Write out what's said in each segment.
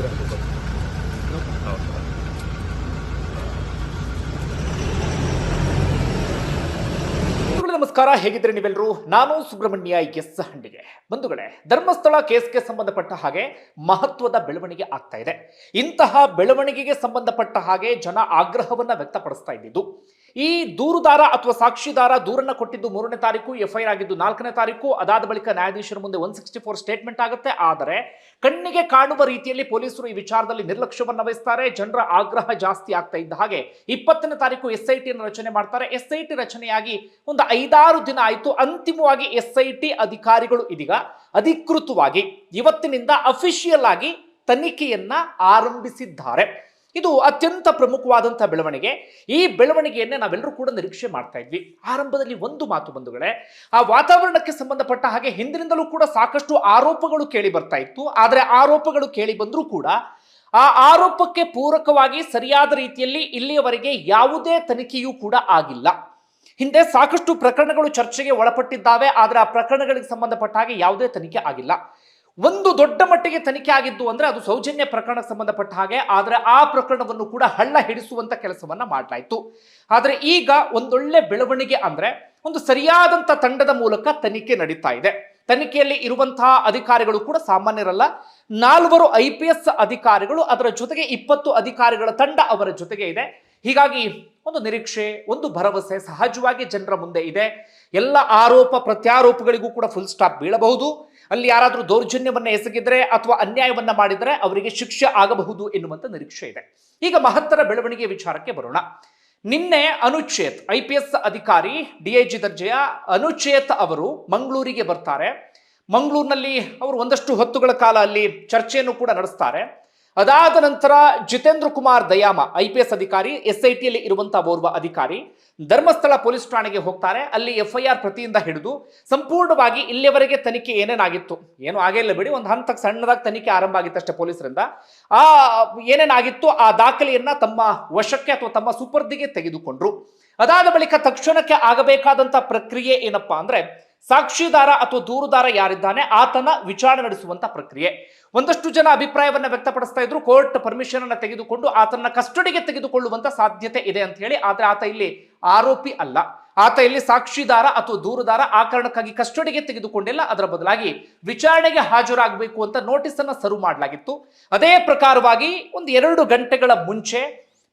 ನಮಸ್ಕಾರ. ಹೇಗಿದ್ರೆ ನೀವೆಲ್ಲರೂ? ನಾನು ಸುಬ್ರಹ್ಮಣ್ಯ ಎಸ್ ಹಂಡಿಗೆ ಬಂಧುಗಳೇ, ಧರ್ಮಸ್ಥಳ ಕೇಸ್ಗೆ ಸಂಬಂಧಪಟ್ಟ ಹಾಗೆ ಮಹತ್ವದ ಬೆಳವಣಿಗೆ ಆಗ್ತಾ ಇದೆ. ಇಂತಹ ಬೆಳವಣಿಗೆಗೆ ಸಂಬಂಧಪಟ್ಟ ಹಾಗೆ ಜನ ಆಗ್ರಹವನ್ನ ವ್ಯಕ್ತಪಡಿಸ್ತಾ ಇದ್ದಿದ್ದು ಈ ದೂರುದಾರ ಅಥವಾ ಸಾಕ್ಷಿದಾರ ದೂರನ್ನ ಕೊಟ್ಟಿದ್ದು ಮೂರನೇ ತಾರೀಕು, ಎಫ್ಐಆರ್ ಆಗಿದ್ದು ನಾಲ್ಕನೇ ತಾರೀಕು. ಅದಾದ ಬಳಿಕ ನ್ಯಾಯಾಧೀಶರ ಮುಂದೆ ಒನ್ ಸಿಕ್ಸ್ಟಿ ಫೋರ್ ಸ್ಟೇಟ್ಮೆಂಟ್ ಆಗುತ್ತೆ. ಆದರೆ ಕಣ್ಣಿಗೆ ಕಾಣುವ ರೀತಿಯಲ್ಲಿ ಪೊಲೀಸರು ಈ ವಿಚಾರದಲ್ಲಿ ನಿರ್ಲಕ್ಷ್ಯವನ್ನು ವಹಿಸ್ತಾರೆ. ಜನರ ಆಗ್ರಹ ಜಾಸ್ತಿ ಆಗ್ತಾ ಇದ್ದ ಹಾಗೆ ಇಪ್ಪತ್ತನೇ ತಾರೀಕು ಎಸ್ ಐ ಟಿಯನ್ನು ರಚನೆ ಮಾಡ್ತಾರೆ. ಎಸ್ ಐ ಟಿ ರಚನೆಯಾಗಿ ಒಂದು ಐದಾರು ದಿನ ಆಯಿತು. ಅಂತಿಮವಾಗಿ ಎಸ್ ಐ ಟಿ ಅಧಿಕಾರಿಗಳು ಇದೀಗ ಅಧಿಕೃತವಾಗಿ ಇವತ್ತಿನಿಂದ ಅಫಿಷಿಯಲ್ ಆಗಿ ತನಿಖೆಯನ್ನ ಆರಂಭಿಸಿದ್ದಾರೆ. ಇದು ಅತ್ಯಂತ ಪ್ರಮುಖವಾದಂಥ ಬೆಳವಣಿಗೆ. ಈ ಬೆಳವಣಿಗೆಯನ್ನೇ ನಾವೆಲ್ಲರೂ ಕೂಡ ನಿರೀಕ್ಷೆ ಮಾಡ್ತಾ ಇದ್ವಿ. ಆರಂಭದಲ್ಲಿ ಒಂದು ಮಾತು ಬಂಧುಗಳೇ, ಆ ವಾತಾವರಣಕ್ಕೆ ಸಂಬಂಧಪಟ್ಟ ಹಾಗೆ ಹಿಂದಿನಿಂದಲೂ ಕೂಡ ಸಾಕಷ್ಟು ಆರೋಪಗಳು ಕೇಳಿ ಬರ್ತಾ ಇತ್ತು. ಆದರೆ ಆರೋಪಗಳು ಕೇಳಿ ಬಂದರೂ ಕೂಡ ಆ ಆರೋಪಕ್ಕೆ ಪೂರಕವಾಗಿ ಸರಿಯಾದ ರೀತಿಯಲ್ಲಿ ಇಲ್ಲಿಯವರೆಗೆ ಯಾವುದೇ ತನಿಖೆಯೂ ಕೂಡ ಆಗಿಲ್ಲ. ಹಿಂದೆ ಸಾಕಷ್ಟು ಪ್ರಕರಣಗಳು ಚರ್ಚೆಗೆ ಒಳಪಟ್ಟಿದ್ದಾವೆ, ಆದರೆ ಆ ಪ್ರಕರಣಗಳಿಗೆ ಸಂಬಂಧಪಟ್ಟ ಹಾಗೆ ಯಾವುದೇ ತನಿಖೆ ಆಗಿಲ್ಲ. ಒಂದು ದೊಡ್ಡ ಮಟ್ಟಿಗೆ ತನಿಖೆ ಆಗಿದ್ದು ಅಂದ್ರೆ ಅದು ಸೌಜನ್ಯ ಪ್ರಕರಣಕ್ಕೆ ಸಂಬಂಧಪಟ್ಟ ಹಾಗೆ, ಆದರೆ ಆ ಪ್ರಕರಣವನ್ನು ಕೂಡ ಹಳ್ಳ ಹಿಡಿಸುವಂತ ಕೆಲಸವನ್ನ ಮಾಡಲಾಯಿತು ಆದರೆ ಈಗ ಒಂದೊಳ್ಳೆ ಬೆಳವಣಿಗೆ ಅಂದ್ರೆ ಒಂದು ಸರಿಯಾದಂತ ತಂಡದ ಮೂಲಕ ತನಿಖೆ ನಡೀತಾ ಇದೆ. ತನಿಖೆಯಲ್ಲಿ ಇರುವಂತಹ ಅಧಿಕಾರಿಗಳು ಕೂಡ ಸಾಮಾನ್ಯರಲ್ಲ. ನಾಲ್ವರು ಐ ಅಧಿಕಾರಿಗಳು, ಅದರ ಜೊತೆಗೆ ಇಪ್ಪತ್ತು ಅಧಿಕಾರಿಗಳ ತಂಡ ಅವರ ಜೊತೆಗೆ ಇದೆ. ಹೀಗಾಗಿ ಒಂದು ನಿರೀಕ್ಷೆ, ಒಂದು ಭರವಸೆ ಸಹಜವಾಗಿ ಜನರ ಮುಂದೆ ಇದೆ. ಎಲ್ಲ ಆರೋಪ ಪ್ರತ್ಯಾರೋಪಗಳಿಗೂ ಕೂಡ ಫುಲ್ ಸ್ಟಾಪ್ ಬೀಳಬಹುದು. ಅಲ್ಲಿ ಯಾರಾದರೂ ದೌರ್ಜನ್ಯವನ್ನು ಎಸಗಿದ್ರೆ ಅಥವಾ ಅನ್ಯಾಯವನ್ನು ಮಾಡಿದರೆ ಅವರಿಗೆ ಶಿಕ್ಷೆ ಆಗಬಹುದು ಎನ್ನುವಂಥ ನಿರೀಕ್ಷೆ ಇದೆ. ಈಗ ಮಹತ್ತರ ಬೆಳವಣಿಗೆ ವಿಚಾರಕ್ಕೆ ಬರೋಣ. ನಿನ್ನೆ ಅನುಚೇತ್ ಐ ಪಿ ಎಸ್ ಅಧಿಕಾರಿ ಡಿ ಐ ಜಿ ದರ್ಜೆಯ ಅನುಚೇತ್ ಅವರು ಮಂಗಳೂರಿಗೆ ಬರ್ತಾರೆ. ಮಂಗಳೂರಿನಲ್ಲಿ ಅವರು ಒಂದಷ್ಟು ಹೊತ್ತುಗಳ ಕಾಲ ಅಲ್ಲಿ ಚರ್ಚೆಯನ್ನು ಕೂಡ ನಡೆಸ್ತಾರೆ. ಅದಾದ ನಂತರ Jitendra Kumar Dayama, I P S ಅಧಿಕಾರಿ, ಎಸ್ ಐ ಟಿಯಲ್ಲಿ ಇರುವಂತಹ ಓರ್ವ ಅಧಿಕಾರಿ ಧರ್ಮಸ್ಥಳ ಪೊಲೀಸ್ ಠಾಣೆಗೆ ಹೋಗ್ತಾರೆ. ಅಲ್ಲಿ ಎಫ್ ಐ ಆರ್ ಪ್ರತಿಯಿಂದ ಹಿಡಿದು ಸಂಪೂರ್ಣವಾಗಿ ಇಲ್ಲಿಯವರೆಗೆ ತನಿಖೆ ಏನೇನಾಗಿತ್ತು? ಏನು ಆಗೇ ಇಲ್ಲ ಬಿಡಿ, ಒಂದು ಹಂತಕ್ಕೆ ಸಣ್ಣದಾಗಿ ತನಿಖೆ ಆರಂಭ ಆಗಿತ್ತಷ್ಟೇ ಪೊಲೀಸರಿಂದ. ಆ, ಏನೇನಾಗಿತ್ತು? ಆ ದಾಖಲೆಯನ್ನ ತಮ್ಮ ವಶಕ್ಕೆ ಅಥವಾ ತಮ್ಮ ಸುಪರ್ದಿಗೆ ತೆಗೆದುಕೊಂಡ್ರು. ಅದಾದ ಬಳಿಕ ತಕ್ಷಣಕ್ಕೆ ಆಗಬೇಕಾದಂತಹ ಪ್ರಕ್ರಿಯೆ ಏನಪ್ಪಾ ಅಂದ್ರೆ ಸಾಕ್ಷಿದಾರ ಅಥವಾ ದೂರುದಾರ ಯಾರಿದ್ದಾನೆ, ಆತನ ವಿಚಾರಣೆ ನಡೆಸುವಂತ ಪ್ರಕ್ರಿಯೆ. ಒಂದಷ್ಟು ಜನ ಅಭಿಪ್ರಾಯವನ್ನ ವ್ಯಕ್ತಪಡಿಸ್ತಾ ಇದ್ರು, ಕೋರ್ಟ್ ಪರ್ಮಿಷನ್ ಅನ್ನ ತೆಗೆದುಕೊಂಡು ಆತನ ಕಸ್ಟಡಿಗೆ ತೆಗೆದುಕೊಳ್ಳುವಂತ ಸಾಧ್ಯತೆ ಇದೆ ಅಂತ ಹೇಳಿ, ಆದ್ರೆ ಆತ ಇಲ್ಲಿ ಆರೋಪಿ ಅಲ್ಲ. ಆತ ಇಲ್ಲಿ ಸಾಕ್ಷಿದಾರ ಅಥವಾ ದೂರುದಾರ, ಆ ಕಾರಣಕ್ಕಾಗಿ ಕಸ್ಟಡಿಗೆ ತೆಗೆದುಕೊಂಡಿಲ್ಲ, ಅದರ ಬದಲಾಗಿ ವಿಚಾರಣೆಗೆ ಹಾಜರಾಗಬೇಕು ಅಂತ ನೋಟಿಸ್ ಅನ್ನ ಸರ್ವ್ ಮಾಡಲಾಗಿತ್ತು. ಅದೇ ಪ್ರಕಾರವಾಗಿ ಒಂದು ಎರಡು ಗಂಟೆಗಳ ಮುಂಚೆ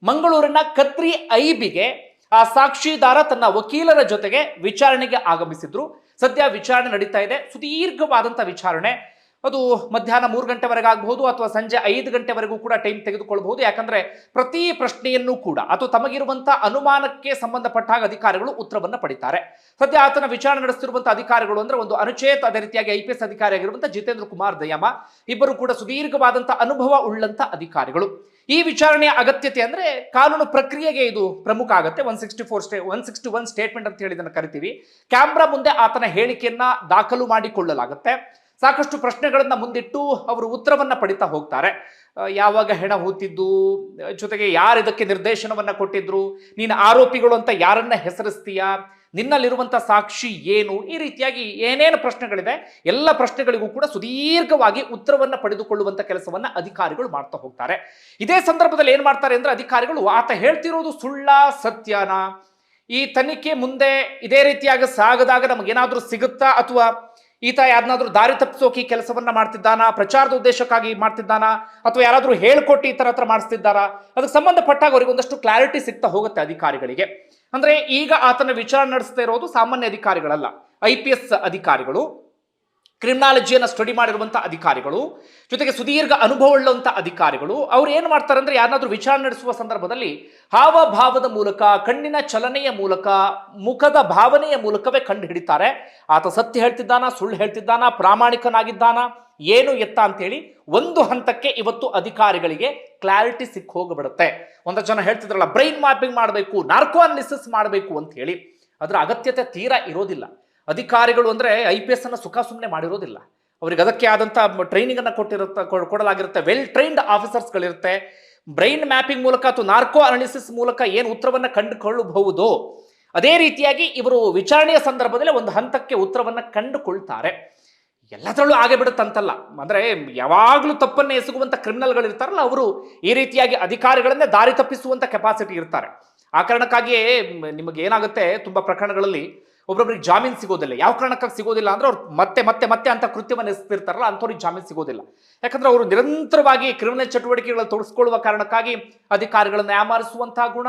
ಮಂಗಳೂರಿನ ಕತ್ರಿ ಐಬಿಗೆ ಆ ಸಾಕ್ಷಿದಾರ ತನ್ನ ವಕೀಲರ ಜೊತೆಗೆ ವಿಚಾರಣೆಗೆ ಆಗಮಿಸಿದ್ರು. ಸದ್ಯ ವಿಚಾರಣೆ ನಡೀತಾ ಇದೆ. ಸುದೀರ್ಘವಾದಂಥ ವಿಚಾರಣೆ. ಅದು ಮಧ್ಯಾಹ್ನ ಮೂರು ಗಂಟೆವರೆಗೆ ಆಗಬಹುದು ಅಥವಾ ಸಂಜೆ ಐದು ಗಂಟೆವರೆಗೂ ಕೂಡ ಟೈಮ್ ತೆಗೆದುಕೊಳ್ಳಬಹುದು ಯಾಕಂದ್ರೆ ಪ್ರತಿ ಪ್ರಶ್ನೆಯನ್ನು ಕೂಡ ಅಥವಾ ತಮಗಿರುವಂತಹ ಅನುಮಾನಕ್ಕೆ ಸಂಬಂಧಪಟ್ಟ ಹಾಗೆ ಅಧಿಕಾರಿಗಳು ಉತ್ತರವನ್ನು ಪಡಿತಾರೆ. ಸದ್ಯ ಆತನ ವಿಚಾರಣೆ ನಡೆಸುತ್ತಿರುವಂತಹ ಅಧಿಕಾರಿಗಳು ಅಂದ್ರೆ ಒಂದು ಅನುಚೇತ, ಅದೇ ರೀತಿಯಾಗಿ ಐ ಪಿ ಎಸ್ ಅಧಿಕಾರಿ ಆಗಿರುವಂತಹ ಜಿತೇಂದ್ರ ಕುಮಾರ್ ದಯಾಮ, ಇಬ್ಬರು ಕೂಡ ಸುದೀರ್ಘವಾದಂತಹ ಅನುಭವ ಉಳ್ಳಂತ ಅಧಿಕಾರಿಗಳು. ಈ ವಿಚಾರಣೆಯ ಅಗತ್ಯತೆ ಅಂದ್ರೆ ಕಾನೂನು ಪ್ರಕ್ರಿಯೆಗೆ ಇದು ಪ್ರಮುಖ ಆಗುತ್ತೆ. One sixty four stay one sixty one statement ಅಂತ ಹೇಳಿ ಇದನ್ನು ಕರಿತೀವಿ. ಕ್ಯಾಮ್ರಾ ಮುಂದೆ ಆತನ ಹೇಳಿಕೆಯನ್ನ ದಾಖಲು ಮಾಡಿಕೊಳ್ಳಲಾಗುತ್ತೆ. ಸಾಕಷ್ಟು ಪ್ರಶ್ನೆಗಳನ್ನ ಮುಂದಿಟ್ಟು ಅವರು ಉತ್ತರವನ್ನ ಪಡಿತಾ ಹೋಗ್ತಾರೆ. ಯಾವಾಗ ಹೆಣ ಹೂತಿದ್ದು ಜೊತೆಗೆ ಯಾರು ಇದಕ್ಕೆ ನಿರ್ದೇಶನವನ್ನ ಕೊಟ್ಟಿದ್ರು, ನೀನು ಆರೋಪಿಗಳು ಅಂತ ಯಾರನ್ನ ಹೆಸರಿಸ್ತೀಯಾ ನಿನ್ನಲ್ಲಿರುವಂತ ಸಾಕ್ಷಿ ಏನು? ಈ ರೀತಿಯಾಗಿ ಏನೇನು ಪ್ರಶ್ನೆಗಳಿವೆ? ಎಲ್ಲ ಪ್ರಶ್ನೆಗಳಿಗೂ ಕೂಡ ಸುದೀರ್ಘವಾಗಿ ಉತ್ತರವನ್ನು ಪಡೆದುಕೊಳ್ಳುವಂಥ ಕೆಲಸವನ್ನು ಅಧಿಕಾರಿಗಳು ಮಾಡ್ತಾ ಹೋಗ್ತಾರೆ. ಇದೇ ಸಂದರ್ಭದಲ್ಲಿ ಏನು ಮಾಡ್ತಾರೆ ಅಂದರೆ ಅಧಿಕಾರಿಗಳು, ಆತ ಹೇಳ್ತಿರೋದು ಸುಳ್ಳ ಸತ್ಯನ? ಈ ತನಿಖೆ ಮುಂದೆ ಇದೇ ರೀತಿಯಾಗಿ ಸಾಗದಾಗ ನಮಗೇನಾದರೂ ಸಿಗುತ್ತಾ? ಅಥವಾ ಈತ ಯಾರನ್ನಾದ್ರೂ ದಾರಿ ತಪ್ಪಿಸೋಕೆ ಕೆಲಸವನ್ನ ಮಾಡ್ತಿದ್ದಾನ? ಪ್ರಚಾರದ ಉದ್ದೇಶಕ್ಕಾಗಿ ಮಾಡ್ತಿದ್ದಾನ? ಅಥವಾ ಯಾರಾದ್ರೂ ಹೇಳ್ಕೊಟ್ಟು ಈ ತರ ಹತ್ರ ಮಾಡಿಸ್ತಿದ್ದಾರಾ? ಅದಕ್ಕೆ ಸಂಬಂಧಪಟ್ಟಾಗ ಅವರಿಗೆ ಒಂದಷ್ಟು ಕ್ಲಾರಿಟಿ ಸಿಗ್ತಾ ಹೋಗುತ್ತೆ ಅಧಿಕಾರಿಗಳಿಗೆ. ಅಂದ್ರೆ ಈಗ ಆತನ ವಿಚಾರಣೆ ನಡೆಸ್ತಾ ಇರೋದು ಸಾಮಾನ್ಯ ಅಧಿಕಾರಿಗಳಲ್ಲ ಐ ಅಧಿಕಾರಿಗಳು. ಕ್ರಿಮಿನಾಲಜಿಯನ್ನು ಸ್ಟಡಿ ಮಾಡಿರುವಂಥ ಅಧಿಕಾರಿಗಳು, ಜೊತೆಗೆ ಸುದೀರ್ಘ ಅನುಭವವುಳ್ಳಂಥ ಅಧಿಕಾರಿಗಳು, ಅವ್ರು ಏನು ಮಾಡ್ತಾರೆ ಅಂದರೆ ಯಾರನ್ನಾದರೂ ವಿಚಾರಣೆ ನಡೆಸುವ ಸಂದರ್ಭದಲ್ಲಿ ಹಾವಭಾವದ ಮೂಲಕ, ಕಣ್ಣಿನ ಚಲನೆಯ ಮೂಲಕ, ಮುಖದ ಭಾವನೆಯ ಮೂಲಕವೇ ಕಂಡು ಹಿಡಿತಾರೆ. ಆತ ಸತ್ಯ ಹೇಳ್ತಿದ್ದಾನ, ಸುಳ್ಳು ಹೇಳ್ತಿದ್ದಾನ, ಪ್ರಾಮಾಣಿಕನಾಗಿದ್ದಾನ, ಏನು ಎತ್ತ ಅಂತೇಳಿ ಒಂದು ಹಂತಕ್ಕೆ ಇವತ್ತು ಅಧಿಕಾರಿಗಳಿಗೆ ಕ್ಲಾರಿಟಿ ಸಿಕ್ಕ ಹೋಗಿಬಿಡುತ್ತೆ. ಒಂದಷ್ಟು ಜನ ಹೇಳ್ತಿದ್ರಲ್ಲ, ಬ್ರೈನ್ ಮ್ಯಾಪಿಂಗ್ ಮಾಡಬೇಕು, ನಾರ್ಕೋ ಅನಾಲಿಸಿಸ್ ಮಾಡಬೇಕು ಅಂತ ಹೇಳಿ. ಅದರ ಅಗತ್ಯತೆ ತೀರಾ ಇರೋದಿಲ್ಲ. ಅಧಿಕಾರಿಗಳು ಅಂದರೆ ಐ ಪಿ ಎಸ್ ಅನ್ನು ಸುಖ ಸುಮ್ಮನೆ ಮಾಡಿರೋದಿಲ್ಲ. ಅವ್ರಿಗೆ ಅದಕ್ಕೆ ಆದಂಥ ಟ್ರೈನಿಂಗ್ ಅನ್ನ ಕೊಟ್ಟಿರುತ್ತೆ ಕೊಡಲಾಗಿರುತ್ತೆ. ವೆಲ್ ಟ್ರೈನ್ಡ್ ಆಫೀಸರ್ಸ್ಗಳಿರುತ್ತೆ ಬ್ರೈನ್ ಮ್ಯಾಪಿಂಗ್ ಮೂಲಕ ಅಥವಾ ನಾರ್ಕೋ ಅನಾಲಿಸಿಸ್ ಮೂಲಕ ಏನು ಉತ್ತರವನ್ನು ಕಂಡುಕೊಳ್ಳಬಹುದು? ಅದೇ ರೀತಿಯಾಗಿ ಇವರು ವಿಚಾರಣೆಯ ಸಂದರ್ಭದಲ್ಲಿ ಒಂದು ಹಂತಕ್ಕೆ ಉತ್ತರವನ್ನು ಕಂಡುಕೊಳ್ತಾರೆ. ಎಲ್ಲದರಲ್ಲೂ ಆಗೇ ಬಿಡುತ್ತಂತಲ್ಲ. ಅಂದರೆ ಯಾವಾಗಲೂ ತಪ್ಪನ್ನು ಎಸಗುವಂಥ ಕ್ರಿಮಿನಲ್ಗಳಿರ್ತಾರಲ್ಲ ಅವರು ಈ ರೀತಿಯಾಗಿ ಅಧಿಕಾರಿಗಳನ್ನೇ ದಾರಿ ತಪ್ಪಿಸುವಂಥ ಕೆಪಾಸಿಟಿ ಇರ್ತಾರೆ. ಆ ಕಾರಣಕ್ಕಾಗಿಯೇ ನಿಮಗೆ ಏನಾಗುತ್ತೆ, ತುಂಬ ಪ್ರಕರಣಗಳಲ್ಲಿ ಒಬ್ಬೊಬ್ಬರಿಗೆ ಜಾಮೀನು ಸಿಗೋದಿಲ್ಲ. ಯಾವ ಕಾರಣಕ್ಕಾಗಿ ಸಿಗೋದಿಲ್ಲ ಅಂದ್ರೆ ಅವ್ರು ಮತ್ತೆ ಮತ್ತೆ ಮತ್ತೆ ಅಂತ ಕೃತ್ಯವನ್ನು ಎಸ್ತಿರ್ತಾರಲ್ಲ ಅಂಥವ್ರಿಗೆ ಜಾಮೀನು ಸಿಗೋದಿಲ್ಲ. ಯಾಕಂದ್ರೆ ಅವರು ನಿರಂತರವಾಗಿ ಕ್ರಿಮಿನಲ್ ಚಟುವಟಿಕೆಗಳಲ್ಲಿ ತೊಡಸ್ಕೊಳ್ಳುವ ಕಾರಣಕ್ಕಾಗಿ ಅಧಿಕಾರಿಗಳನ್ನು ಯಾಮಾರಿಸುವಂತಹ ಗುಣ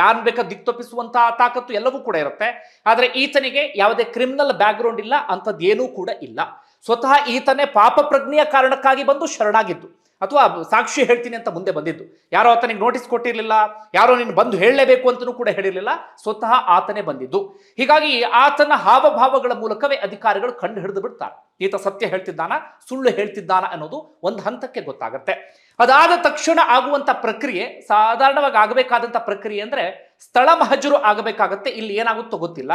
ಯಾರು ಬೇಕಾದ ದಿಕ್ತಪ್ಪಿಸುವಂತಹ ತಾಕತ್ತು ಎಲ್ಲವೂ ಕೂಡ ಇರುತ್ತೆ. ಆದರೆ ಈತನಿಗೆ ಯಾವುದೇ ಕ್ರಿಮಿನಲ್ ಬ್ಯಾಕ್ಗ್ರೌಂಡ್ ಇಲ್ಲ, ಅಂಥದ್ದೇನೂ ಕೂಡ ಇಲ್ಲ. ಸ್ವತಃ ಈತನೇ ಪಾಪ ಪ್ರಜ್ಞೆಯ ಕಾರಣಕ್ಕಾಗಿ ಬಂದು ಶರಣಾಗಿದ್ದು. ಅಥವಾ ಸಾಕ್ಷಿ ಹೇಳ್ತೀನಿ ಅಂತ ಮುಂದೆ ಬಂದಿದ್ದು. ಯಾರೋ ಆತನಿಗೆ ನೋಟಿಸ್ ಕೊಟ್ಟಿರಲಿಲ್ಲ, ಯಾರೋ ನೀನು ಬಂದು ಹೇಳಲೇಬೇಕು ಅಂತಲೂ ಕೂಡ ಹೇಳಿರಲಿಲ್ಲ, ಸ್ವತಃ ಆತನೇ ಬಂದಿದ್ದು. ಹೀಗಾಗಿ ಆತನ ಹಾವಭಾವಗಳ ಮೂಲಕವೇ ಅಧಿಕಾರಿಗಳು ಕಂಡು ಹಿಡಿದು ಬಿಡ್ತಾರೆ. ಈತ ಸತ್ಯ ಹೇಳ್ತಿದ್ದಾನ, ಸುಳ್ಳು ಹೇಳ್ತಿದ್ದಾನ ಅನ್ನೋದು ಒಂದು ಹಂತಕ್ಕೆ ಗೊತ್ತಾಗುತ್ತೆ. ಅದಾದ ತಕ್ಷಣ ಆಗುವಂತ ಪ್ರಕ್ರಿಯೆ, ಸಾಧಾರಣವಾಗಿ ಆಗಬೇಕಾದಂತ ಪ್ರಕ್ರಿಯೆ ಅಂದ್ರೆ ಸ್ಥಳ ಮಹಜರು ಆಗಬೇಕಾಗತ್ತೆ. ಇಲ್ಲಿ ಏನಾಗುತ್ತೋ ಗೊತ್ತಿಲ್ಲ.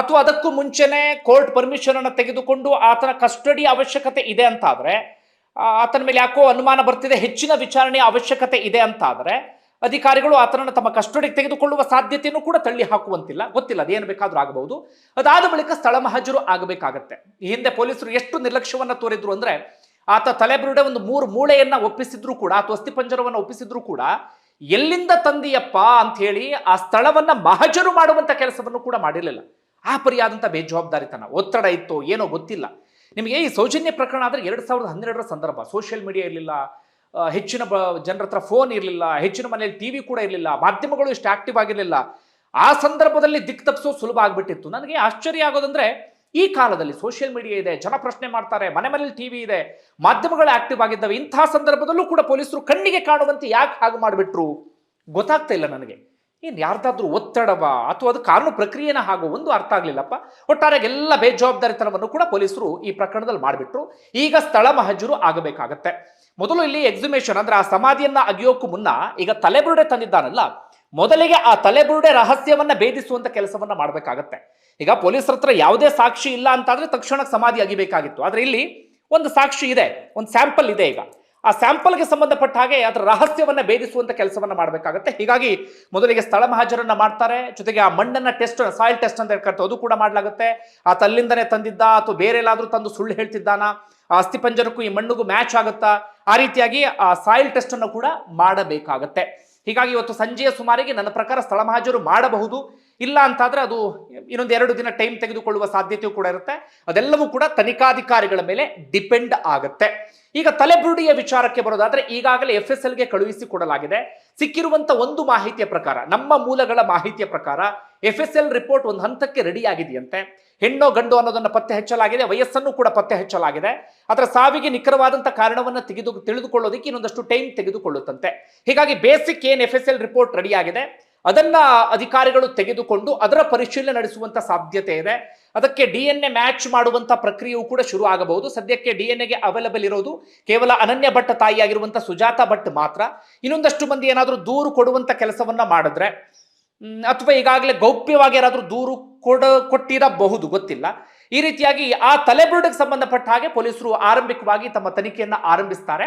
ಅಥವಾ ಅದಕ್ಕೂ ಮುಂಚೆನೆ ಕೋರ್ಟ್ ಪರ್ಮಿಷನ್ ಅನ್ನು ತೆಗೆದುಕೊಂಡು ಆತನ ಕಸ್ಟಡಿ ಅವಶ್ಯಕತೆ ಇದೆ ಅಂತ ಆದ್ರೆ ಆತನ ಮೇಲೆ ಯಾಕೋ ಅನುಮಾನ ಬರ್ತಿದೆ, ಹೆಚ್ಚಿನ ವಿಚಾರಣೆಯ ಅವಶ್ಯಕತೆ ಇದೆ ಅಂತ ಆದರೆ ಅಧಿಕಾರಿಗಳು ಆತನನ್ನು ತಮ್ಮ ಕಸ್ಟಡಿಗೆ ತೆಗೆದುಕೊಳ್ಳುವ ಸಾಧ್ಯತೆಯನ್ನು ಕೂಡ ತಳ್ಳಿ ಹಾಕುವಂತಿಲ್ಲ. ಗೊತ್ತಿಲ್ಲ, ಅದೇನು ಬೇಕಾದರೂ ಆಗಬಹುದು. ಅದಾದ ಬಳಿಕ ಸ್ಥಳ ಮಹಜರು ಆಗಬೇಕಾಗತ್ತೆ. ಈ ಹಿಂದೆ ಪೊಲೀಸರು ಎಷ್ಟು ನಿರ್ಲಕ್ಷ್ಯವನ್ನು ತೋರಿದ್ರು ಅಂದರೆ, ಆತ ತಲೆಬುರುಡೆ ಒಂದು ಮೂರು ಮೂಳೆಯನ್ನು ಒಪ್ಪಿಸಿದ್ರು ಕೂಡ ಅಥವಾ ಅಸ್ಥಿಪಂಜರವನ್ನ ಒಪ್ಪಿಸಿದ್ರು ಕೂಡ, ಎಲ್ಲಿಂದ ತಂದಿಯಪ್ಪ ಅಂತ ಹೇಳಿ ಆ ಸ್ಥಳವನ್ನು ಮಹಜರು ಮಾಡುವಂಥ ಕೆಲಸವನ್ನು ಕೂಡ ಮಾಡಿರಲಿಲ್ಲ. ಆ ಪರಿಯಾದಂಥ ಬೇಜವಾಬ್ದಾರಿತನ, ಒತ್ತಡ ಇತ್ತು ಏನೋ ಗೊತ್ತಿಲ್ಲ. ನಿಮಗೆ ಈ ಸೌಜನ್ಯ ಪ್ರಕರಣ ಆದರೆ ಎರಡು ಸಾವಿರದ ಹನ್ನೆರಡರ ಸಂದರ್ಭ. ಸೋಷಿಯಲ್ ಮೀಡಿಯಾ ಇರಲಿಲ್ಲ ಹೆಚ್ಚಿನ ಬ, ಜನರ ಹತ್ರ ಫೋನ್ ಇರಲಿಲ್ಲ, ಹೆಚ್ಚಿನ ಮನೆಯಲ್ಲಿ ಟಿವಿ ಕೂಡ ಇರಲಿಲ್ಲ, ಮಾಧ್ಯಮಗಳು ಇಷ್ಟು ಆಕ್ಟಿವ್ ಆಗಿರಲಿಲ್ಲ. ಆ ಸಂದರ್ಭದಲ್ಲಿ ದಿಕ್ ತಪ್ಪಿಸೋ ಸುಲಭ ಆಗಿಬಿಟ್ಟಿತ್ತು. ನನಗೆ ಆಶ್ಚರ್ಯ ಆಗೋದಂದ್ರೆ, ಈ ಕಾಲದಲ್ಲಿ ಸೋಷಿಯಲ್ ಮೀಡಿಯಾ ಇದೆ ಜನ ಪ್ರಶ್ನೆ ಮಾಡ್ತಾರೆ, ಮನೆ ಮನೇಲಿ ಟಿವಿ ಇದೆ, ಮಾಧ್ಯಮಗಳು ಆಕ್ಟಿವ್ ಆಗಿದ್ದಾವೆ. ಇಂಥ ಸಂದರ್ಭದಲ್ಲೂ ಕೂಡ ಪೊಲೀಸರು ಕಣ್ಣಿಗೆ ಕಾಣುವಂತೆ ಯಾಕೆ ಹಾಗೆ ಮಾಡಿಬಿಟ್ರು? ಗೊತ್ತಾಗ್ತಾ ಇಲ್ಲ ನನಗೆ. ಏನು ಯಾರ್ದಾದ್ರೂ ಒತ್ತಡವ ಅಥವಾ ಅದು ಕಾನೂನು ಪ್ರಕ್ರಿಯೆನ ಹಾಗೂ ಒಂದು ಅರ್ಥ ಆಗಲಿಲ್ಲಪ್ಪ. ಒಟ್ಟಾರೆಗೆ ಎಲ್ಲ ಬೇಜವಾಬ್ದಾರಿತನವನ್ನು ಕೂಡ ಪೊಲೀಸರು ಈ ಪ್ರಕರಣದಲ್ಲಿ ಮಾಡಿಬಿಟ್ರು. ಈಗ ಸ್ಥಳ ಮಹಜರು ಆಗಬೇಕಾಗತ್ತೆ. ಮೊದಲು ಇಲ್ಲಿ ಎಕ್ಸಿಮೇಷನ್ ಅಂದ್ರೆ ಆ ಸಮಾಧಿಯನ್ನ ಅಗಿಯೋಕ್ಕೂ ಮುನ್ನ ಈಗ ತಲೆಬುರುಡೆ ತಂದಿದ್ದಾನಲ್ಲ, ಮೊದಲಿಗೆ ಆ ತಲೆಬುರುಡೆ ರಹಸ್ಯವನ್ನ ಭೇದಿಸುವಂತ ಕೆಲಸವನ್ನ ಮಾಡಬೇಕಾಗತ್ತೆ. ಈಗ ಪೊಲೀಸರ ಹತ್ರ ಯಾವುದೇ ಸಾಕ್ಷಿ ಇಲ್ಲ ಅಂತಾದ್ರೆ ತಕ್ಷಣ ಸಮಾಧಿ ಅಗಿಬೇಕಾಗಿತ್ತು. ಆದ್ರೆ ಇಲ್ಲಿ ಒಂದು ಸಾಕ್ಷಿ ಇದೆ, ಒಂದು ಸ್ಯಾಂಪಲ್ ಇದೆ ಈಗ. ಆ ಸ್ಯಾಂಪಲ್ಗೆ ಸಂಬಂಧಪಟ್ಟ ಹಾಗೆ ಅದರ ರಹಸ್ಯವನ್ನ ಭೇದಿಸುವಂತ ಕೆಲಸವನ್ನ ಮಾಡಬೇಕಾಗತ್ತೆ. ಹೀಗಾಗಿ ಮೊದಲಿಗೆ ಸ್ಥಳ ಮಹಾಜರನ್ನ ಮಾಡ್ತಾರೆ, ಜೊತೆಗೆ ಆ ಮಣ್ಣನ್ನ ಟೆಸ್ಟ್, ಸಾಯಿಲ್ ಟೆಸ್ಟ್ ಅಂತ ಹೇಳ್ಕತ್ತೆ ಅದು ಕೂಡ ಮಾಡಲಾಗುತ್ತೆ. ಆ ತಲ್ಲಿಂದನೇ ತಂದಿದ್ದ, ಅಥವಾ ಬೇರೆ ಎಲ್ಲಾದ್ರೂ ತಂದು ಸುಳ್ಳು ಹೇಳ್ತಿದ್ದಾನ, ಆ ಅಸ್ಥಿಪಂಜರಕ್ಕೂ ಈ ಮಣ್ಣಿಗೂ ಮ್ಯಾಚ್ ಆಗುತ್ತಾ, ಆ ರೀತಿಯಾಗಿ ಆ ಸಾಯಿಲ್ ಟೆಸ್ಟ್ ಅನ್ನು ಕೂಡ ಮಾಡಬೇಕಾಗತ್ತೆ. ಹೀಗಾಗಿ ಇವತ್ತು ಸಂಜೆಯ ಸುಮಾರಿಗೆ ನನ್ನ ಪ್ರಕಾರ ಸ್ಥಳ ಮಹಾಜರು ಮಾಡಬಹುದು. ಇಲ್ಲ ಅಂತಾದರೆ ಅದು ಇನ್ನೊಂದು ಎರಡು ದಿನ ಟೈಮ್ ತೆಗೆದುಕೊಳ್ಳುವ ಸಾಧ್ಯತೆಯೂ ಕೂಡ ಇರುತ್ತೆ. ಅದೆಲ್ಲವೂ ಕೂಡ ತನಿಖಾಧಿಕಾರಿಗಳ ಮೇಲೆ ಡಿಪೆಂಡ್ ಆಗುತ್ತೆ. ಈಗ ತಲೆಬುರುಡಿಯ ವಿಚಾರಕ್ಕೆ ಬರೋದಾದ್ರೆ ಈಗಾಗಲೇ ಎಫ್ ಎಸ್ ಎಲ್ಗೆ ಕಳುಹಿಸಿ ಕೊಡಲಾಗಿದೆ. ಸಿಕ್ಕಿರುವಂತ ಒಂದು ಮಾಹಿತಿಯ ಪ್ರಕಾರ, ನಮ್ಮ ಮೂಲಗಳ ಮಾಹಿತಿಯ ಪ್ರಕಾರ ಎಫ್ ಎಸ್ ಎಲ್ ರಿಪೋರ್ಟ್ ಒಂದು ಹಂತಕ್ಕೆ ರೆಡಿ ಆಗಿದೆಯಂತೆ ಹೆಣ್ಣು ಗಂಡು ಅನ್ನೋದನ್ನ ಪತ್ತೆ ಹಚ್ಚಲಾಗಿದೆ, ವಯಸ್ಸನ್ನು ಕೂಡ ಪತ್ತೆ ಹಚ್ಚಲಾಗಿದೆ. ಅದರ ಸಾವಿಗೆ ನಿಖರವಾದಂಥ ಕಾರಣವನ್ನ ತೆಗೆದು, ತಿಳಿದುಕೊಳ್ಳೋದಕ್ಕೆ ಇನ್ನೊಂದಷ್ಟು ಟೈಮ್ ತೆಗೆದುಕೊಳ್ಳುತ್ತಂತೆ. ಹೀಗಾಗಿ ಬೇಸಿಕ್ ಏನ್ F S L report ready ಆಗಿದೆ ಅದನ್ನ ಅಧಿಕಾರಿಗಳು ತೆಗೆದುಕೊಂಡು ಅದರ ಪರಿಶೀಲನೆ ನಡೆಸುವಂತ ಸಾಧ್ಯತೆ ಇದೆ. ಅದಕ್ಕೆ ಡಿ ಎನ್ ಎ ಮ್ಯಾಚ್ ಮಾಡುವಂತ ಪ್ರಕ್ರಿಯೆಯೂ ಕೂಡ ಶುರು ಆಗಬಹುದು. ಸದ್ಯಕ್ಕೆ ಡಿ ಎನ್ ಎಗೆ ಅವೈಲಬಲ್ ಇರೋದು ಕೇವಲ ಅನನ್ಯ ಭಟ್ ತಾಯಿಯಾಗಿರುವಂಥ ಸುಜಾತ ಭಟ್ ಮಾತ್ರ. ಇನ್ನೊಂದಷ್ಟು ಮಂದಿ ಏನಾದರೂ ದೂರು ಕೊಡುವಂತ ಕೆಲಸವನ್ನ ಮಾಡಿದ್ರೆ ಅಥವಾ ಈಗಾಗಲೇ ಗೌಪ್ಯವಾಗಿ ಯಾರಾದರೂ ದೂರು ಕೊಡ, ಕೊಟ್ಟಿರಬಹುದು, ಗೊತ್ತಿಲ್ಲ. ಈ ರೀತಿಯಾಗಿ ಆ ತಲೆಬುರುಡಿಗೆ ಸಂಬಂಧಪಟ್ಟ ಹಾಗೆ ಪೊಲೀಸರು ಆರಂಭಿಕವಾಗಿ ತಮ್ಮ ತನಿಖೆಯನ್ನು ಆರಂಭಿಸ್ತಾರೆ.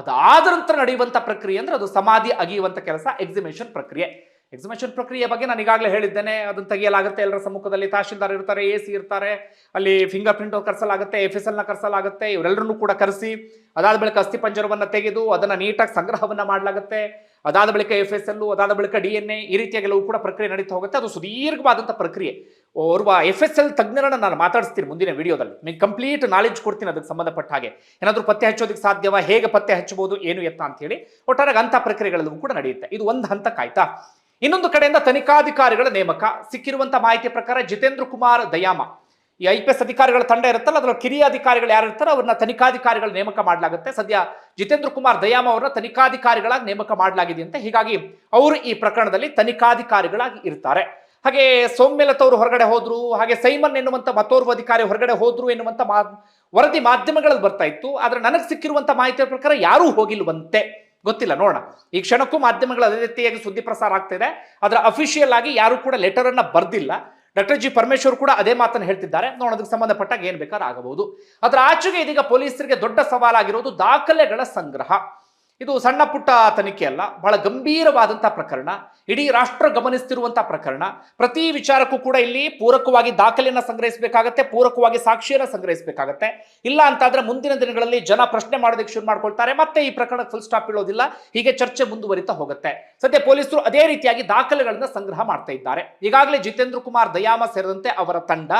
ಅದಾದ ನಂತರ ನಡೆಯುವಂಥ ಪ್ರಕ್ರಿಯೆ ಅಂದರೆ ಅದು ಸಮಾಧಿ ಅಗಿಯುವಂಥ ಕೆಲಸ ಎಕ್ಸಿಮೇಷನ್ ಪ್ರಕ್ರಿಯೆ. ಎಕ್ಸಿಮೇಷನ್ ಪ್ರಕ್ರಿಯೆ ಬಗ್ಗೆ ನಾನು ಈಗಾಗಲೇ ಹೇಳಿದ್ದೇನೆ. ಅದನ್ನು ತೆಗೆಯಲಾಗುತ್ತೆ, ಎಲ್ಲರ ಸಮ್ಮುಖದಲ್ಲಿ ತಹಶೀಲ್ದಾರ್ ಇರ್ತಾರೆ, ಎ ಸಿ ಇರ್ತಾರೆ, ಅಲ್ಲಿ ಫಿಂಗರ್ ಪ್ರಿಂಟ್ ಕರೆಸಲಾಗುತ್ತೆ ಎಫ್ ಎಸ್ ಎಲ್ನ ಕರೆಸಲಾಗುತ್ತೆ ಇವರೆಲ್ಲರನ್ನೂ ಕೂಡ ಕರೆಸಿ ಅದಾದ ಬಳಿಕ ಅಸ್ಥಿಪಂಜರವನ್ನ ತೆಗೆದು ಅದನ್ನು ನೀಟಾಗಿ ಸಂಗ್ರಹವನ್ನು ಮಾಡಲಾಗುತ್ತೆ. ಅದಾದ ಬಳಿಕ ಎಫ್ ಎಸ್ ಎಲ್ ಅದಾದ ಬಳಿಕ ಡಿ ಎನ್ ಎ ಈ ರೀತಿಯಾಗೆಲ್ಲವೂ ಕೂಡ ಪ್ರಕ್ರಿಯೆ ನಡೀತಾ ಹೋಗುತ್ತೆ. ಅದು ಸುದೀರ್ಘವಾದಂಥ ಪ್ರಕ್ರಿಯೆ. ಓರ್ವ ಎಫ್ ಎಸ್ ಎಲ್ ತಜ್ಞರನ್ನ ನಾನು ಮಾತಾಡಿಸ್ತೀನಿ ಮುಂದಿನ ವಿಡಿಯೋದಲ್ಲಿ. ನಿಮಗೆ ಕಂಪ್ಲೀಟ್ ನಾಲೆಜ್ ಕೊಡ್ತೀನಿ ಅದಕ್ಕೆ ಸಂಬಂಧಪಟ್ಟ ಹಾಗೆ. ಏನಾದರೂ ಪತ್ತೆ ಹಚ್ಚೋದಕ್ಕೆ ಸಾಧ್ಯವ? ಹೇಗೆ ಪತ್ತೆ ಹಚ್ಚಬಹುದು? ಏನು ಎತ್ತ ಅಂತ ಹೇಳಿ ಒಟ್ಟಾರೆ ಅಂಥ ಪ್ರಕ್ರಿಯೆಗಳಲ್ಲೂ ಕೂಡ ನಡೆಯುತ್ತೆ. ಇದು ಒಂದು ಹಂತಕ್ಕಾಯ್ತಾ ಇನ್ನೊಂದು ಕಡೆಯಿಂದ ತನಿಖಾಧಿಕಾರಿಗಳ ನೇಮಕ. ಸಿಕ್ಕಿರುವಂತ ಮಾಹಿತಿ ಪ್ರಕಾರ ಜಿತೇಂದ್ರ ಕುಮಾರ್ ದಯಾಮ. ಈ ಐ ಪಿ ಎಸ್ ಅಧಿಕಾರಿಗಳ ತಂಡ ಇರುತ್ತಲ್ಲ, ಅದರ ಕಿರಿಯ ಅಧಿಕಾರಿಗಳು ಯಾರು ಇರ್ತಾರೋ ಅವ್ರನ್ನ ತನಿಖಾಧಿಕಾರಿಗಳ ನೇಮಕ ಮಾಡಲಾಗುತ್ತೆ. ಸದ್ಯ ಜಿತೇಂದ್ರ ಕುಮಾರ್ ದಯಾಮ ಅವರನ್ನ ತನಿಖಾಧಿಕಾರಿಗಳಾಗಿ ನೇಮಕ ಮಾಡಲಾಗಿದೆ ಅಂತ ಹೀಗಾಗಿ ಅವರು ಈ ಪ್ರಕರಣದಲ್ಲಿ ತನಿಖಾಧಿಕಾರಿಗಳಾಗಿ ಇರ್ತಾರೆ. ಹಾಗೆ ಸೌಮ್ಯಲತ್ ಅವರು ಹೊರಗಡೆ ಹೋದ್ರು, ಹಾಗೆ ಸೈಮನ್ ಎನ್ನುವಂತ ಮತ್ತೋರ್ವ ಅಧಿಕಾರಿ ಹೊರಗಡೆ ಹೋದ್ರು ಎನ್ನುವಂತ ಮಾ, ವರದಿ ಮಾಧ್ಯಮಗಳಲ್ಲಿ ಬರ್ತಾ ಇತ್ತು. ಆದ್ರೆ ನನಗೆ ಸಿಕ್ಕಿರುವಂತ ಮಾಹಿತಿಯ ಪ್ರಕಾರ ಯಾರೂ ಹೋಗಿಲ್ವಂತೆ. ಗೊತ್ತಿಲ್ಲ, ನೋಡೋಣ. ಈ ಕ್ಷಣಕ್ಕೂ ಮಾಧ್ಯಮಗಳು ಅದೇ ರೀತಿಯಾಗಿ ಸುದ್ದಿ ಪ್ರಸಾರ ಆಗ್ತಿದೆ ಅದರ ಅಫಿಷಿಯಲ್ ಆಗಿ ಯಾರು ಕೂಡ ಲೆಟರ್ ಬರೆದಿಲ್ಲ ಬರ್ದಿಲ್ಲ. ಡಾಕ್ಟರ್ ಜಿ ಪರಮೇಶ್ವರ್ ಕೂಡ ಅದೇ ಮಾತನ್ನು ಹೇಳ್ತಿದ್ದಾರೆ. ನೋಡೋದಕ್ಕೆ ಸಂಬಂಧಪಟ್ಟಾಗ ಏನು ಬೇಕಾದ್ರೆ ಆಗಬಹುದು. ಅದರ ಆಚೆಗೆ ಇದೀಗ ಪೊಲೀಸರಿಗೆ ದೊಡ್ಡ ಸವಾಲಾಗಿರೋದು ದಾಖಲೆಗಳ ಸಂಗ್ರಹ. ಇದು ಸಣ್ಣ ಪುಟ್ಟ ತನಿಖೆ ಅಲ್ಲ, ಬಹಳ ಗಂಭೀರವಾದಂಥ ಪ್ರಕರಣ. ಇಡೀ ರಾಷ್ಟ್ರ ಗಮನಿಸ್ತಿರುವಂಥ ಪ್ರಕರಣ. ಪ್ರತಿ ವಿಚಾರಕ್ಕೂ ಕೂಡ ಇಲ್ಲಿ ಪೂರಕವಾಗಿ ದಾಖಲೆಯನ್ನು ಸಂಗ್ರಹಿಸಬೇಕಾಗತ್ತೆ, ಪೂರಕವಾಗಿ ಸಾಕ್ಷಿಯನ್ನು ಸಂಗ್ರಹಿಸಬೇಕಾಗತ್ತೆ. ಇಲ್ಲ ಅಂತಾದ್ರೆ ಮುಂದಿನ ದಿನಗಳಲ್ಲಿ ಜನ ಪ್ರಶ್ನೆ ಮಾಡೋದಕ್ಕೆ ಶುರು ಮಾಡ್ಕೊಳ್ತಾರೆ, ಮತ್ತೆ ಈ ಪ್ರಕರಣ ಫುಲ್ ಸ್ಟಾಪ್ ಇಳೋದಿಲ್ಲ, ಹೀಗೆ ಚರ್ಚೆ ಮುಂದುವರಿತಾ ಹೋಗುತ್ತೆ. ಸದ್ಯ ಪೊಲೀಸರು ಅದೇ ರೀತಿಯಾಗಿ ದಾಖಲೆಗಳನ್ನು ಸಂಗ್ರಹ ಮಾಡ್ತಾ ಇದ್ದಾರೆ. ಈಗಾಗಲೇ ಜಿತೇಂದ್ರ ಕುಮಾರ್ ದಯಾಮ ಸೇರಿದಂತೆ ಅವರ ತಂಡ,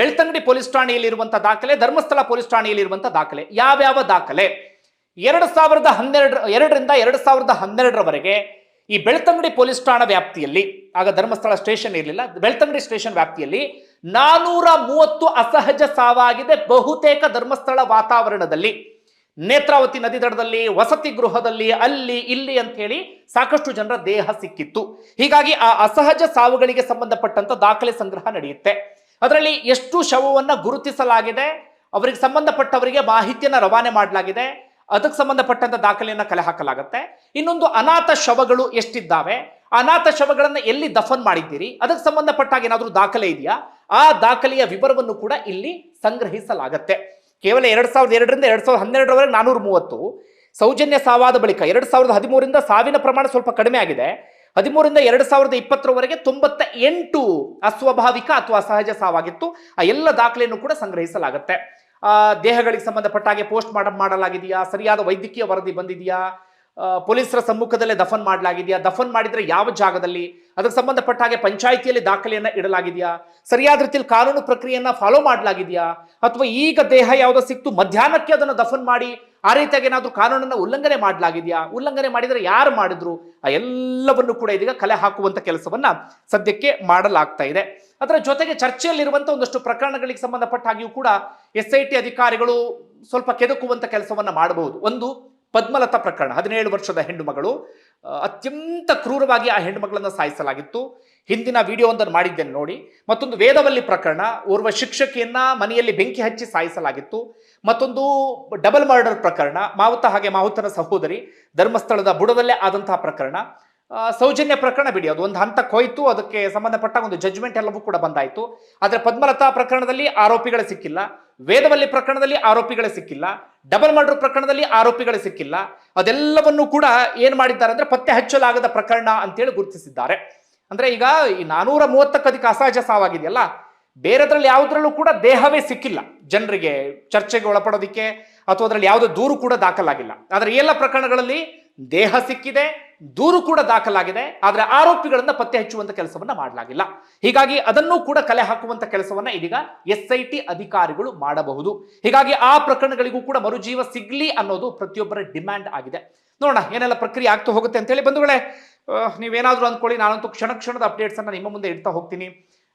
ಬೆಳ್ತಂಗಡಿ ಪೊಲೀಸ್ ಠಾಣೆಯಲ್ಲಿರುವಂತಹ ದಾಖಲೆ, ಧರ್ಮಸ್ಥಳ ಪೊಲೀಸ್ ಠಾಣೆಯಲ್ಲಿರುವಂತಹ ದಾಖಲೆ. ಯಾವ್ಯಾವ ದಾಖಲೆ? ಎರಡು ಸಾವಿರದ ಹನ್ನೆರಡು, ಎರಡರಿಂದ ಎರಡು ಸಾವಿರದ ಹನ್ನೆರಡರವರೆಗೆ ಈ ಬೆಳ್ತಂಗಡಿ ಪೊಲೀಸ್ ಠಾಣ ವ್ಯಾಪ್ತಿಯಲ್ಲಿ, ಆಗ ಧರ್ಮಸ್ಥಳ ಸ್ಟೇಷನ್ ಇರಲಿಲ್ಲ, ಬೆಳ್ತಂಗಡಿ ಸ್ಟೇಷನ್ ವ್ಯಾಪ್ತಿಯಲ್ಲಿ ನಾನೂರ ಮೂವತ್ತು ಅಸಹಜ ಸಾವಾಗಿದೆ ಬಹುತೇಕ ಧರ್ಮಸ್ಥಳ ವಾತಾವರಣದಲ್ಲಿ. ನೇತ್ರಾವತಿ ನದಿ ದಡದಲ್ಲಿ, ವಸತಿ ಗೃಹದಲ್ಲಿ, ಅಲ್ಲಿ, ಇಲ್ಲಿ ಅಂತ ಹೇಳಿ ಸಾಕಷ್ಟು ಜನರ ದೇಹ ಸಿಕ್ಕಿತ್ತು. ಹೀಗಾಗಿ ಆ ಅಸಹಜ ಸಾವುಗಳಿಗೆ ಸಂಬಂಧಪಟ್ಟಂತ ದಾಖಲೆ ಸಂಗ್ರಹ ನಡೆಯುತ್ತೆ. ಅದರಲ್ಲಿ ಎಷ್ಟು ಶವವನ್ನು ಗುರುತಿಸಲಾಗಿದೆ, ಅವರಿಗೆ ಸಂಬಂಧಪಟ್ಟವರಿಗೆ ಮಾಹಿತಿಯನ್ನು ರವಾನೆ ಮಾಡಲಾಗಿದೆ ಅದಕ್ಕೆ ಸಂಬಂಧಪಟ್ಟಂತ ದಾಖಲೆಯನ್ನು ಕಲೆ ಹಾಕಲಾಗುತ್ತೆ. ಇನ್ನೊಂದು ಅನಾಥ ಶವಗಳು ಎಷ್ಟಿದ್ದಾವೆ? ಅನಾಥ ಶವಗಳನ್ನು ಎಲ್ಲಿ ದಫನ್ ಮಾಡಿದ್ದೀರಿ? ಅದಕ್ಕೆ ಸಂಬಂಧಪಟ್ಟಾಗ ಏನಾದರೂ ದಾಖಲೆ ಇದೆಯಾ? ಆ ದಾಖಲೆಯ ವಿವರವನ್ನು ಕೂಡ ಇಲ್ಲಿ ಸಂಗ್ರಹಿಸಲಾಗತ್ತೆ. ಕೇವಲ ಎರಡು ಸಾವಿರದ ಎರಡರಿಂದ ಎರಡು ಸಾವಿರದ ಹನ್ನೆರಡರವರೆಗೆ ನಾನೂರ ಮೂವತ್ತು. ಸೌಜನ್ಯ ಸಾವಾದ ಬಳಿಕ ಎರಡು ಸಾವಿರದ ಹದಿಮೂರಿಂದ ಸಾವಿನ ಪ್ರಮಾಣ ಸ್ವಲ್ಪ ಕಡಿಮೆ ಆಗಿದೆ. ಹದಿಮೂರಿಂದ ಎರಡು ಸಾವಿರದ ಇಪ್ಪತ್ತರವರೆಗೆ ತೊಂಬತ್ತ ಎಂಟು ಅಸ್ವಾಭಾವಿಕ ಅಥವಾ ಅಸಹಜ ಸಾವಾಗಿತ್ತು. ಆ ಎಲ್ಲ ದಾಖಲೆಯನ್ನು ಕೂಡ ಸಂಗ್ರಹಿಸಲಾಗುತ್ತೆ. ದೇಹಗಳಿಗೆ ಸಂಬಂಧಪಟ್ಟ ಹಾಗೆ ಪೋಸ್ಟ್ ಮಾಡಲಾಗಿದೆಯಾ? ಸರಿಯಾದ ವೈದ್ಯಕೀಯ ವರದಿ ಬಂದಿದೆಯಾ? ಪೊಲೀಸರ ಸಮ್ಮುಖದಲ್ಲೇ ದಫನ್ ಮಾಡಲಾಗಿದೆಯಾ? ದಫನ್ ಮಾಡಿದರೆ ಯಾವ ಜಾಗದಲ್ಲಿ? ಅದಕ್ಕೆ ಸಂಬಂಧಪಟ್ಟ ಹಾಗೆ ಪಂಚಾಯಿತಿಯಲ್ಲಿ ದಾಖಲೆಯನ್ನು ಇಡಲಾಗಿದೆಯಾ? ಸರಿಯಾದ ರೀತಿಯಲ್ಲಿ ಕಾನೂನು ಪ್ರಕ್ರಿಯೆಯನ್ನ ಫಾಲೋ ಮಾಡಲಾಗಿದೆಯಾ? ಅಥವಾ ಈಗ ದೇಹ ಯಾವುದೋ ಸಿಕ್ತು, ಮಧ್ಯಾಹ್ನಕ್ಕೆ ಅದನ್ನು ದಫನ್ ಮಾಡಿ ಆ ರೀತಿಯಾಗಿ ಏನಾದರೂ ಕಾನೂನನ್ನು ಉಲ್ಲಂಘನೆ ಮಾಡಲಾಗಿದೆಯಾ? ಉಲ್ಲಂಘನೆ ಮಾಡಿದರೆ ಯಾರು ಮಾಡಿದ್ರು? ಆ ಎಲ್ಲವನ್ನು ಕೂಡ ಇದೀಗ ಕಲೆ ಹಾಕುವಂಥ ಕೆಲಸವನ್ನ ಸದ್ಯಕ್ಕೆ ಮಾಡಲಾಗ್ತಾ ಇದೆ. ಅದರ ಜೊತೆಗೆ ಚರ್ಚೆಯಲ್ಲಿರುವಂಥ ಒಂದಷ್ಟು ಪ್ರಕರಣಗಳಿಗೆ ಸಂಬಂಧಪಟ್ಟ ಹಾಗೆಯೂ ಕೂಡ ಎಸ್ ಐ ಟಿ ಅಧಿಕಾರಿಗಳು ಸ್ವಲ್ಪ ಕೆದಕುವಂಥ ಕೆಲಸವನ್ನು ಮಾಡಬಹುದು. ಒಂದು ಪದ್ಮಲತಾ ಪ್ರಕರಣ. ಹದಿನೇಳು ವರ್ಷದ ಹೆಣ್ಣು ಮಗಳು ಅತ್ಯಂತ ಕ್ರೂರವಾಗಿ ಆ ಹೆಣ್ಣು ಮಗಳನ್ನ ಸಾಯಿಸಲಾಗಿತ್ತು. ಹಿಂದಿನ ವಿಡಿಯೋ ಒಂದನ್ನು ಮಾಡಿದ್ದೇನೆ ನೋಡಿ. ಮತ್ತೊಂದು ವೇದವಲ್ಲಿ ಪ್ರಕರಣ, ಓರ್ವ ಶಿಕ್ಷಕಿಯನ್ನ ಮನೆಯಲ್ಲಿ ಬೆಂಕಿ ಹಚ್ಚಿ ಸಾಯಿಸಲಾಗಿತ್ತು. ಮತ್ತೊಂದು ಡಬಲ್ ಮರ್ಡರ್ ಪ್ರಕರಣ, ಮಾವುತ ಹಾಗೆ ಮಾವುತನ ಸಹೋದರಿ, ಧರ್ಮಸ್ಥಳದ ಬುಡದಲ್ಲೇ ಆದಂತಹ ಪ್ರಕರಣ. ಸೌಜನ್ಯ ಪ್ರಕರಣ ಬಿಡಿ. ಅದು ಒಂದು ಹಂತಕ್ಕೆ ಹೋಯ್ತು, ಅದಕ್ಕೆ ಸಂಬಂಧಪಟ್ಟ ಒಂದು ಜಜ್ಮೆಂಟ್ ಎಲ್ಲವೂ ಕೂಡ ಬಂದಾಯಿತು. ಆದರೆ ಪದ್ಮಲತಾ ಪ್ರಕರಣದಲ್ಲಿ ಆರೋಪಿಗಳೇ ಸಿಕ್ಕಿಲ್ಲ. ವೇದವಲ್ಲಿ ಪ್ರಕರಣದಲ್ಲಿ ಆರೋಪಿಗಳೇ ಸಿಕ್ಕಿಲ್ಲ. ಡಬಲ್ ಮರ್ಡರ್ ಪ್ರಕರಣದಲ್ಲಿ ಆರೋಪಿಗಳೇ ಸಿಕ್ಕಿಲ್ಲ. ಅದೆಲ್ಲವನ್ನು ಕೂಡ ಏನು ಮಾಡಿದ್ದಾರೆ ಅಂದ್ರೆ ಪತ್ತೆ ಹಚ್ಚಲಾಗದ ಪ್ರಕರಣ ಅಂತೇಳಿ ಗುರುತಿಸಿದ್ದಾರೆ. ಅಂದ್ರೆ ಈಗ ಈ ನಾನೂರ ಮೂವತ್ತಕ್ಕದಕ್ಕೆ ಅಸಹಜ ಸಾವಾಗಿದೆಯಲ್ಲ. ಬೇರೆದ್ರಲ್ಲಿ ಯಾವುದ್ರಲ್ಲೂ ಕೂಡ ದೇಹವೇ ಸಿಕ್ಕಿಲ್ಲ ಜನರಿಗೆ ಚರ್ಚೆಗೆ ಒಳಪಡೋದಿಕ್ಕೆ, ಅಥವಾ ಅದರಲ್ಲಿ ಯಾವುದೇ ದೂರು ಕೂಡ ದಾಖಲಾಗಿಲ್ಲ. ಆದರೆ ಎಲ್ಲ ಪ್ರಕರಣಗಳಲ್ಲಿ ದೇಹ ಸಿಕ್ಕಿದೆ ದೂರು ಕೂಡ ದಾಖಲಾಗಿದೆ, ಆದರೆ ಆರೋಪಿಗಳನ್ನ ಪತ್ತೆ ಹಚ್ಚುವಂತ ಕೆಲಸವನ್ನ ಮಾಡಲಾಗಿಲ್ಲ. ಹೀಗಾಗಿ ಅದನ್ನು ಕೂಡ ಕಲೆ ಹಾಕುವಂತ ಕೆಲಸವನ್ನ ಇದೀಗ ಎಸ್ ಅಧಿಕಾರಿಗಳು ಮಾಡಬಹುದು. ಹೀಗಾಗಿ ಆ ಪ್ರಕರಣಗಳಿಗೂ ಕೂಡ ಮರುಜೀವ ಸಿಗ್ಲಿ ಅನ್ನೋದು ಪ್ರತಿಯೊಬ್ಬರ ಡಿಮ್ಯಾಂಡ್ ಆಗಿದೆ. ನೋಡೋಣ, ಏನೆಲ್ಲ ಪ್ರಕ್ರಿಯೆ ಆಗ್ತಾ ಹೋಗುತ್ತೆ ಅಂತೇಳಿ ಬಂಧುಗಳೇ ನೀವೇನಾದ್ರೂ ಅಂದ್ಕೊಳ್ಳಿ, ನಾನಂತೂ ಕ್ಷಣ ಕ್ಷಣದ ಅಪ್ಡೇಟ್ಸ್ ಅನ್ನ ನಿಮ್ಮ ಮುಂದೆ ಇಡ್ತಾ ಹೋಗ್ತೀನಿ.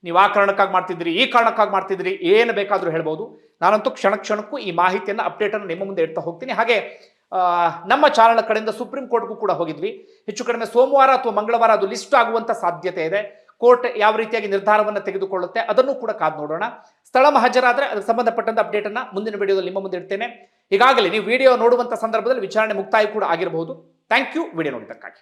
ನೀವು ಆ ಕಾರಣಕ್ಕಾಗಿ ಮಾಡ್ತಿದ್ರಿ ಈ ಕಾರಣಕ್ಕಾಗಿ ಮಾಡ್ತಿದ್ರಿ ಏನು ಬೇಕಾದರೂ ಹೇಳ್ಬೋದು. ನಾನಂತೂ ಕ್ಷಣ ಕ್ಷಣಕ್ಕೂ ಈ ಮಾಹಿತಿಯನ್ನು ಅಪ್ಡೇಟನ್ನು ನಿಮ್ಮ ಮುಂದೆ ಇಡ್ತಾ ಹೋಗ್ತೀನಿ. ಹಾಗೆ ನಮ್ಮ ಚಾನಲ್ ಕಡೆಯಿಂದ ಸುಪ್ರೀಂ ಕೋರ್ಟ್ಗೂ ಕೂಡ ಹೋಗಿದ್ವಿ. ಹೆಚ್ಚು ಕಡಿಮೆ ಸೋಮವಾರ ಅಥವಾ ಮಂಗಳವಾರ ಅದು ಲಿಸ್ಟ್ ಆಗುವಂತ ಸಾಧ್ಯತೆ ಇದೆ. ಕೋರ್ಟ್ ಯಾವ ರೀತಿಯಾಗಿ ನಿರ್ಧಾರವನ್ನು ತೆಗೆದುಕೊಳ್ಳುತ್ತೆ ಅದನ್ನು ಕೂಡ ಕಾದು ನೋಡೋಣ. ಸ್ಥಳ ಹಾಜರಾದ್ರೆ ಅದಕ್ಕೆ ಸಂಬಂಧಪಟ್ಟಂತ ಅಪ್ಡೇಟ್ ಅನ್ನ ಮುಂದಿನ ವಿಡಿಯೋದಲ್ಲಿ ನಿಮ್ಮ ಮುಂದೆ ಇಡ್ತೇನೆ. ಈಗಾಗಲೇ ನೀವು ವಿಡಿಯೋ ನೋಡುವಂತ ಸಂದರ್ಭದಲ್ಲಿ ವಿಚಾರಣೆ ಮುಕ್ತಾಯ ಕೂಡ ಆಗಿರಬಹುದು. Thank you video ನೋಡಿದ್ದಕ್ಕಾಗಿ.